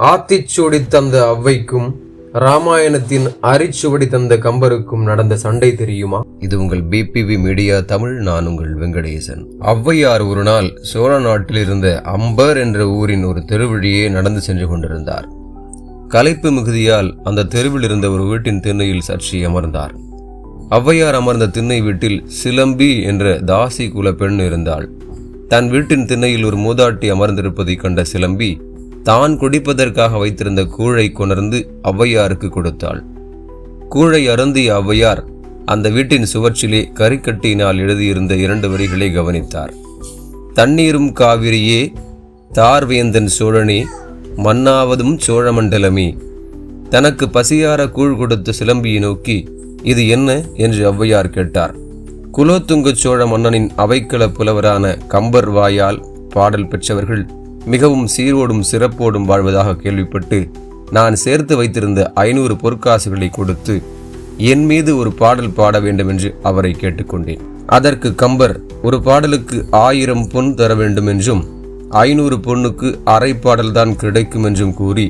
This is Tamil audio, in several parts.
ஆத்திச்சுவடி தந்த அவ்வைக்கும் ராமாயணத்தின் அரிச்சுவடி தந்த கம்பருக்கும் நடந்த சண்டை தெரியுமா? இது உங்கள் பிபிவி மீடியா தமிழ் நான் உங்கள் வெங்கடேசன். ஔவையார் ஒரு நாள் சோழ நாட்டில் இருந்த அம்பர் என்ற ஊரின் ஒரு தெருவழியே நடந்து சென்று கொண்டிருந்தார். கலைப்பு மிகுதியால் அந்த தெருவில் இருந்த ஒரு வீட்டின் திண்ணையில் சற்றி அமர்ந்தார். ஔவையார் அமர்ந்த திண்ணை வீட்டில் சிலம்பி என்ற தாசி குல பெண் இருந்தாள். தன் வீட்டின் திண்ணையில் ஒரு மூதாட்டி அமர்ந்திருப்பதைக் கண்ட சிலம்பி தான் குடிப்பதற்காக வைத்திருந்த கூழை கொணர்ந்து ஔவையாருக்கு கொடுத்தாள். கூழை அருந்திய ஔவையார் அந்த வீட்டின் சுவற்றிலே கரிக்கட்டியினால் எழுதியிருந்த இரண்டு வரிகளை கவனித்தார். தண்ணீரும் காவிரியே தார்வேந்தன் சோழனே மன்னாவதும் சோழமண்டலமே. தனக்கு பசியார கூழ் கொடுத்த சிலம்பியை நோக்கி இது என்ன? என்று ஔவையார் கேட்டார். குலோத்துங்க சோழ மன்னனின் அவைக்கள புலவரான கம்பர் வாயால் பாடல் பெற்றவர்கள் மிகவும் சீரோடும் சிறப்போடும் வாழ்வதாக கேள்விப்பட்டு நான் சேர்த்து வைத்திருந்த ஐநூறு பொற்காசுகளை கொடுத்து என் மீது ஒரு பாடல் பாட வேண்டும் என்று அவரை கேட்டுக்கொண்டேன். அதற்கு கம்பர் ஒரு பாடலுக்கு ஆயிரம் பொன் தர வேண்டும் என்றும் ஐநூறு பொண்ணுக்கு அரை பாடல்தான் கிடைக்கும் என்றும் கூறி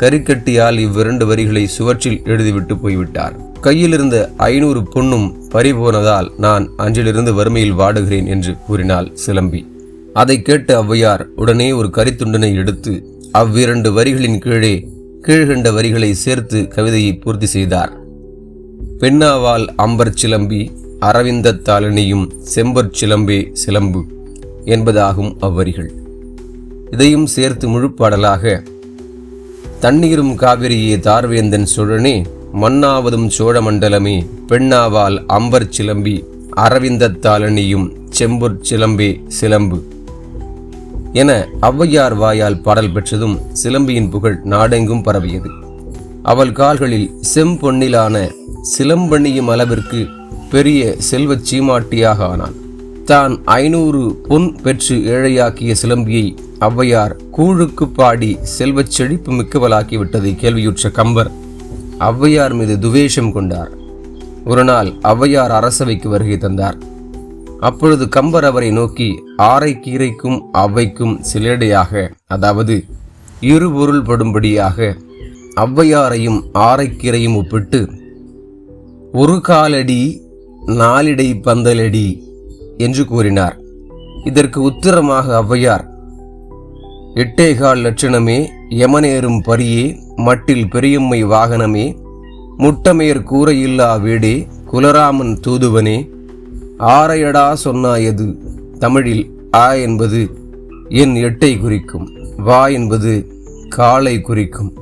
கரிக்கட்டியால் இவ்விரண்டு வரிகளை சுவற்றில் எழுதிவிட்டு போய்விட்டார். கையிலிருந்த ஐநூறு பொண்ணும் பறிபோனதால் நான் அன்றிலிருந்து வறுமையில் வாடுகிறேன் என்று கூறினாள் சிலம்பி. அதை கேட்ட ஔவையார் உடனே ஒரு கரித்துண்டனை எடுத்து அவ்விரண்டு வரிகளின் கீழே கீழ்கண்ட வரிகளை சேர்த்து கவிதையை பூர்த்தி செய்தார். பெண்ணாவால் அம்பர் சிலம்பி அரவிந்த தாளினியும் செம்பர் சிலம்பே சிலம்பு என்பதாகும் அவ்வரிகள். இதையும் சேர்த்து முழுப்பாடலாக தண்ணீரும் காவிரியே தார்வேந்தன் சோழனே மன்னாவதும் சோழமண்டலமே பெண்ணாவால் அம்பர் சிலம்பி அரவிந்த தாளனியும் செம்பொற் சிலம்பே சிலம்பு என ஔவையார் வாயால் பாடல் பெற்றதும் சிலம்பியின் புகழ் நாடெங்கும் பரவியது. அவள் கால்களில் செம்பொன்னிலான சிலம்பண்ணியும் அளவிற்கு பெரிய செல்வச் சீமாட்டியாக ஆனான். தான் ஐநூறு பொன் பெற்று ஏழையாக்கிய சிலம்பியை ஔவையார் கூழுக்கு பாடி செல்வச் செழிப்பு மிக்கவளாக்கிவிட்டதை கேள்வியுற்ற கம்பர் ஔவையார் மீது துவேஷம் கொண்டார். ஒரு நாள் ஔவையார் அரசவைக்கு வருகை தந்தார். அப்பொழுது கம்பர் அவரை நோக்கி ஆரைக்கீரைக்கும் அவ்வைக்கும் சிலேடையாக அதாவது இருபொருள் படும்படியாக ஔவையாரையும் ஆரைக்கீரையும் ஒப்பிட்டு ஒரு காலடி நாலிடை பந்தலடி என்று கூறினார். இதற்கு உத்தரமாக ஔவையார் எட்டேகால் லட்சணமே யமனேறும் பரியே மட்டில் பெரியம்மை வாகனமே முட்டமேர் கூரையில்லா வீடே குலராமன் தூதுவனே ஆரையடா சொன்னாயது தமிழில் ஆ என்பது என் எட்டை குறிக்கும் வா என்பது காலை குறிக்கும்.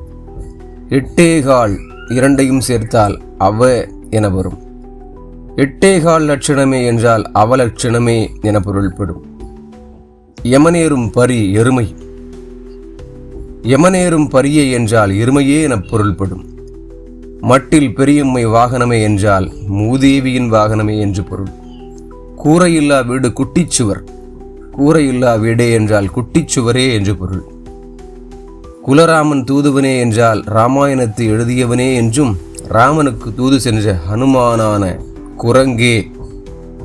எட்டேகால் இரண்டையும் சேர்த்தால் அவ என வரும். எட்டேகால் லட்சணமே என்றால் அவலட்சணமே என பொருள்படும். யமனேறும் பரி எருமை. யமனேறும் பரியே என்றால் எருமையே என பொருள்படும். மட்டில் பெரியம்மை வாகனமே என்றால் மூதேவியின் வாகனமே என்று பொருள். கூரையில்லா வீடு குட்டிச்சுவர். கூரையில்லா வீடே என்றால் குட்டிச்சுவரே என்று பொருள். குலராமன் தூதுவனே என்றால் ராமாயணத்தை எழுதியவனே என்றும் ராமனுக்கு தூது சென்ற ஹனுமானான குரங்கே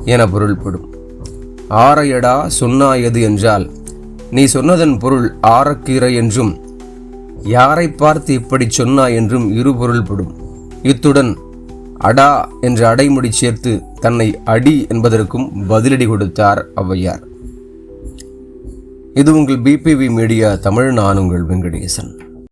என பொருள்படும். ஆரையடா சொன்னாயது என்றால் நீ சொன்னதன் பொருள் ஆரக்கீரை என்றும் யாரை பார்த்து இப்படி சொன்னாய் என்றும் இரு பொருள்படும். இத்துடன் அடா என்ற அடைமொழி சேர்த்து தன்னை அடி என்பதற்கும் பதிலடி கொடுத்தார் ஔவையார். இது உங்கள் பிபிவி மீடியா தமிழ் நான் உங்கள் வெங்கடேசன்.